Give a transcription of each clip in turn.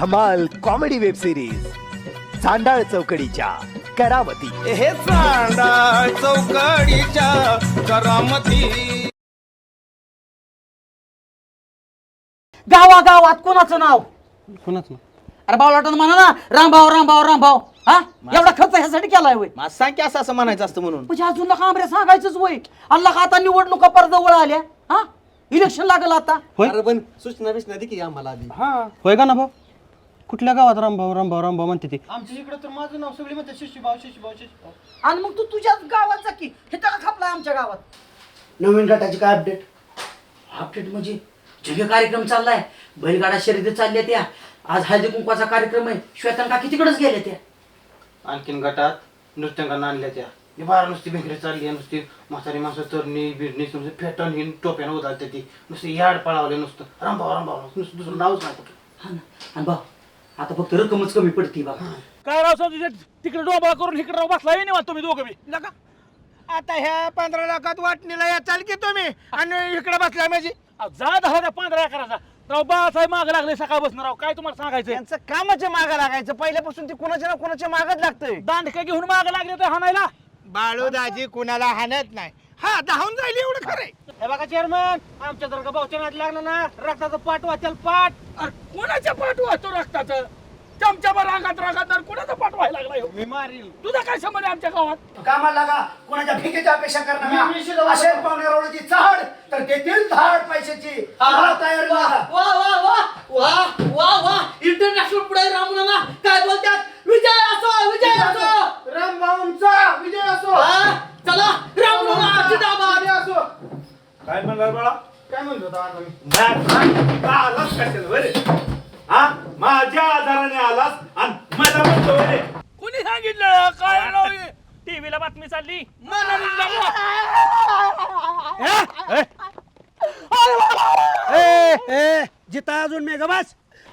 धमाल comedy web series चांडाळ चौकडीच्या करावती. हे चांडा चौकडीच्या करामती. गावागावात कोणाचं नाव? कोणाच अरे बावलाटन म्हणा ना रामभाऊ रामभाऊ रामभाऊ हा? एवढा खर्च ह्यासाठी केलाय वय मग सांग की असं असं म्हणायचं असतं म्हणून. म्हणजे अजून नका आमऱ्या सांगायचंच वय अल्ला का आता निवडणुका परजवळ आल्या? हा? इलेक्शन लागल आता. होय? पण सूचना बिचना दे की आम्हाला आधी. हा होय का ना भाऊ? कुठल्या गावात रामभाऊ रामभाऊ रामभाऊ म्हणते ते? आमच्या इकडे तर माझं नाव सगळी म्हणते शिशुभाव शिशुभाव शिशुभाव आणि मग तू तुझ्याच गावात जा की हे तर खापलाय आमच्या गावात. नवीन गटाची काय अपडेट अपडेट म्हणजे जगे कार्यक्रम चाललाय. बैलगाडा शर्यती चालल्या त्या. आज हळदी कुंकवाचा कार्यक्रम आहे. श्वेतन काकी तिकडेच गेल्या त्या. आणखीन गटात नृत्यांकांना आणल्या त्या. ही बारा नुसती भेकरी चालली आहे नुसती म्हातारी माणसं तरणी बिरणी नुसती फेटण ही टोप्यानं उदालते ती. नुसती याड पळावले नुसतं. रामभाव रामभाव नुसतं दुसरं नावच नाही कुठं. हा ना. आणि भाऊ आता फक्त रक्कमच कमी पडती बघा काय राव तुझ्या तिकडे डोबा करून इकडे राव बसला नाही तुम्ही दोघं बी? लगा आता ह्या पंधरा लाखात वाटणीला या चाल की तुम्ही. आणि इकडे बसला म्हणजे. अहो, जा धरा त्या पंधरा एकराचा राव बाळासाहेब मागे लागले सकाळ बसणार राव. काय तुम्हाला सांगायचं त्यांचं कामाच्या मागं लागायचं. पहिल्यापासून ते कोणाच्या ना कोणाच्या मागच लागतंय. दांडके घेऊन मागे लागले तर हाणायला? बाळूदाजी कुणाला हाणत नाही. हा धावून जाईल एवढं खरंय. हे बघा चेअरमन आमच्या जर का भाऊच्या नाद लागला ना रक्ताचं पाठ वाचल पाठ. अरे कोणाच्या पाठ वाचतो रक्ताचं? चमच्या रांगात रांगात आणि कोणाचा पाठ व्हायला लागला ह्यो? मी मारील. तुझा काय संबंध आहे आमच्या गावात? कामाला लागा कोणाच्या भिकेची अपेक्षा करणार असेल तर धाड पैशाची. तयारी लागा वा वा वा वा वा वा. इंटरनॅशनल पुढे रामनामा काय बोलतात विजय असो विजय असो रामभाऊंचा विजय असो हा, चला रामनामा जिंदाबाद असो काय म्हणणार बाळा? काय म्हणतो होता आता मी? का आलास कशाला बरे हा? माझ्या आधाराने आलास आणि मला म्हणतो बरे कोणी सांगितलं? काय टीव्हीला बातमी चालली. जिता अजून मेघ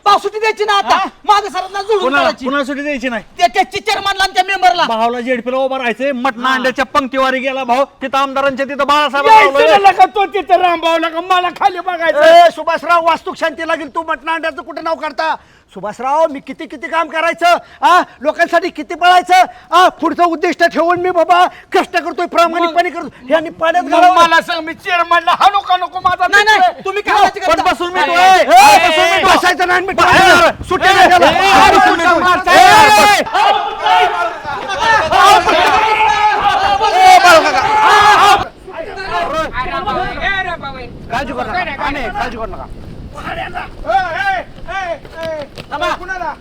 पाव सुट्टी द्यायची ना आता? मागे सरांना कोणाला? काढायची. कोणाला सुट्टी द्यायची नाही? त्याच्या चेअरमनला आणि त्या मेंबरला भावाला जेडपीला उभा राहायचंय मटणा अंड्याच्या पंक्तीवारी गेला भाऊ. तिथं आमदारांच्या तिथं बाळासाहेब लावलंय. तो तिथं रामभाऊ नका मला खाली बघायचं. ए, सुभाषराव वास्तूक शांती लागेल तू मटणा अंड्याचं कुठं नाव काढता? सुभाषराव मी किती किती काम करायचं? आ लोकांसाठी किती पळायचं? आ पुढचं उद्दिष्ट ठेवून मी बाबा कष्ट करतोय प्रामाणिकपणे करतो यांनी पाण्यात मग घालावं. मला सांग मी चेअरमनला हा नको नको माझा नाही मित्र? आहे. नाही तुम्ही काय काळजी पण करता? बसून मी ए, तो- ए, ए, ए, बसून मी तो- बसायचं नाही मिटवायचं. सुट्टी काळजी करू नका. कुणाला?